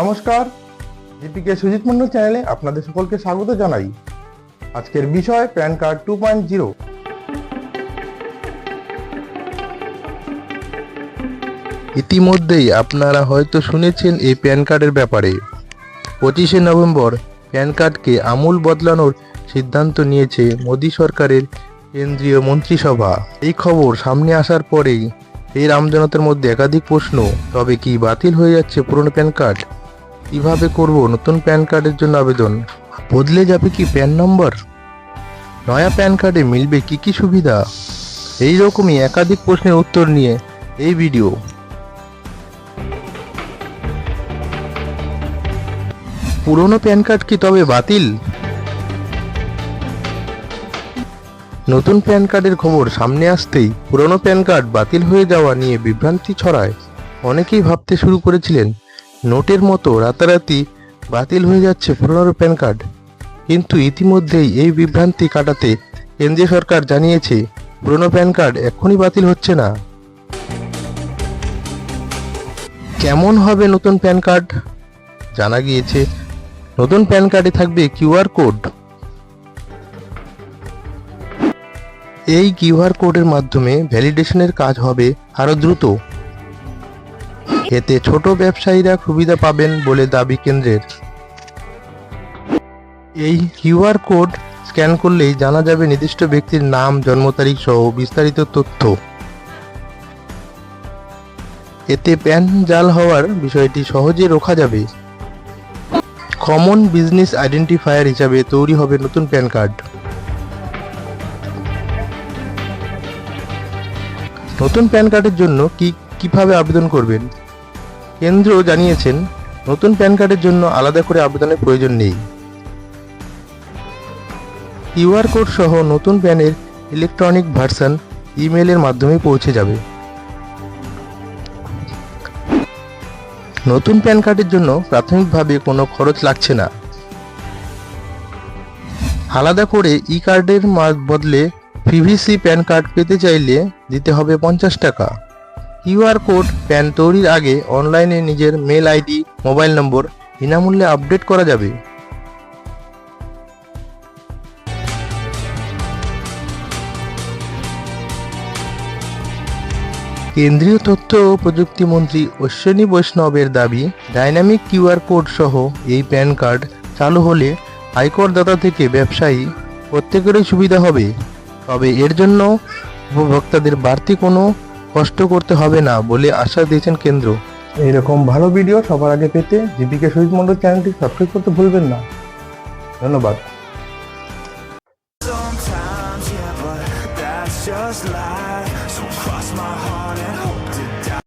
নমস্কার। দীপিকে সুজিত মন্ডল চ্যানেলে আপনাদের সকলকে স্বাগত জানাই। আজকের বিষয় PAN card two point zero. ইতিমধ্যেই আপনারা হয়তো শুনেছেন এই প্যান কার্ডের ব্যাপারে। পঁচিশে নভেম্বর প্যান কার্ডকে আমূল বদলানোর সিদ্ধান্ত নিয়েছে মোদী সরকারের কেন্দ্রীয় মন্ত্রিসভা। এই খবর সামনে আসার পরেই এই রামজনতার মধ্যে একাধিক প্রশ্ন, তবে কি বাতিল হয়ে যাচ্ছে পুরনো প্যান কার্ড? কীভাবে করব? নতুন প্যান কার্ডের জন্য আবেদন। বদলে যাবে কি প্যান নম্বর? নয়া প্যান কার্ডে মিলবে কি কি সুবিধা? এই রকমই একাধিক প্রশ্নের উত্তর নিয়ে এই ভিডিও। পুরনো প্যান কার্ড কি তবে বাতিল? নতুন প্যান কার্ডের খবর সামনে আসতেই পুরনো প্যান কার্ড বাতিল হয়ে যাওয়া নিয়ে বিভ্রান্তি ছড়ায়। অনেকেই ভাবতে শুরু করেছিলেন নোটের মতো রাতারাতি বাতিল হয়ে যাচ্ছে পুরনো প্যান কার্ড। কিন্তু ইতিমধ্যেই এই বিভ্রান্তি কাটাতে কেন্দ্রীয় সরকার জানিয়েছে, পুরনো প্যান কার্ড এখনই বাতিল হচ্ছে না। কেমন হবে নতুন প্যান কার্ড? জানা গিয়েছে, নতুন প্যান কার্ডে থাকবে কিউআর কোড। এই কিউআর কোডের মাধ্যমে ভ্যালিডেশনের কাজ হবে আরও দ্রুত। এতে ছোট ব্যবসায়ীরা সুবিধা পাবেন বলে দাবি কেন্দ্রের। এই কিউআর কোড স্ক্যান করলেই জানা যাবে নির্দিষ্ট ব্যক্তির নাম, জন্ম তারিখ সহ বিস্তারিত তথ্য। এতে প্যান জাল হওয়ার বিষয়টি সহজে রোখা যাবে। কমন বিজনেস আইডেন্টিফায়ার হিসাবে তৈরি হবে নতুন প্যান কার্ড। নতুন প্যান কার্ডের জন্য কি, কীভাবে আবেদন করবেন? কেন্দ্র জানিয়েছেন, নতুন প্যান কার্ডের জন্য আলাদা করে আবেদনের প্রয়োজন নেই। কিউআর কোড সহ নতুন প্যানের ইলেকট্রনিক ভার্সন ইমেলের মাধ্যমে পৌঁছে যাবে। নতুন প্যান কার্ডের জন্য প্রাথমিকভাবে কোনো খরচ লাগছে না। আলাদা করে ই কার্ডের বদলে পিভিসি প্যান কার্ড পেতে চাইলে দিতে হবে পঞ্চাশ টাকা। কিউআর কোড প্যান তৈরির আগে অনলাইনে নিজের মেল আইডি, মোবাইল নম্বর বিনামূল্যে আপডেট করা যাবে। কেন্দ্রীয় তথ্য ও প্রযুক্তি মন্ত্রী অশ্বিনী বৈষ্ণবের দাবি, ডাইনামিক কিউআর কোড সহ এই প্যান কার্ড চালু হলে আয়করদাতা থেকে ব্যবসায়ী প্রত্যেকেরই সুবিধা হবে। তবে এর জন্য উপভোক্তাদের বাড়তি কোনো কষ্ট করতে হবে না বলে আশ্বাস দিয়েছেন কেন্দ্র এইরকম ভালো ভিডিও সবার আগে পেতে দীপিকা শহীদ মন্ডল চ্যানেলটি সাবস্ক্রাইব করতে ভুলবেন না ধন্যবাদ just lie. So cross my heart and hope.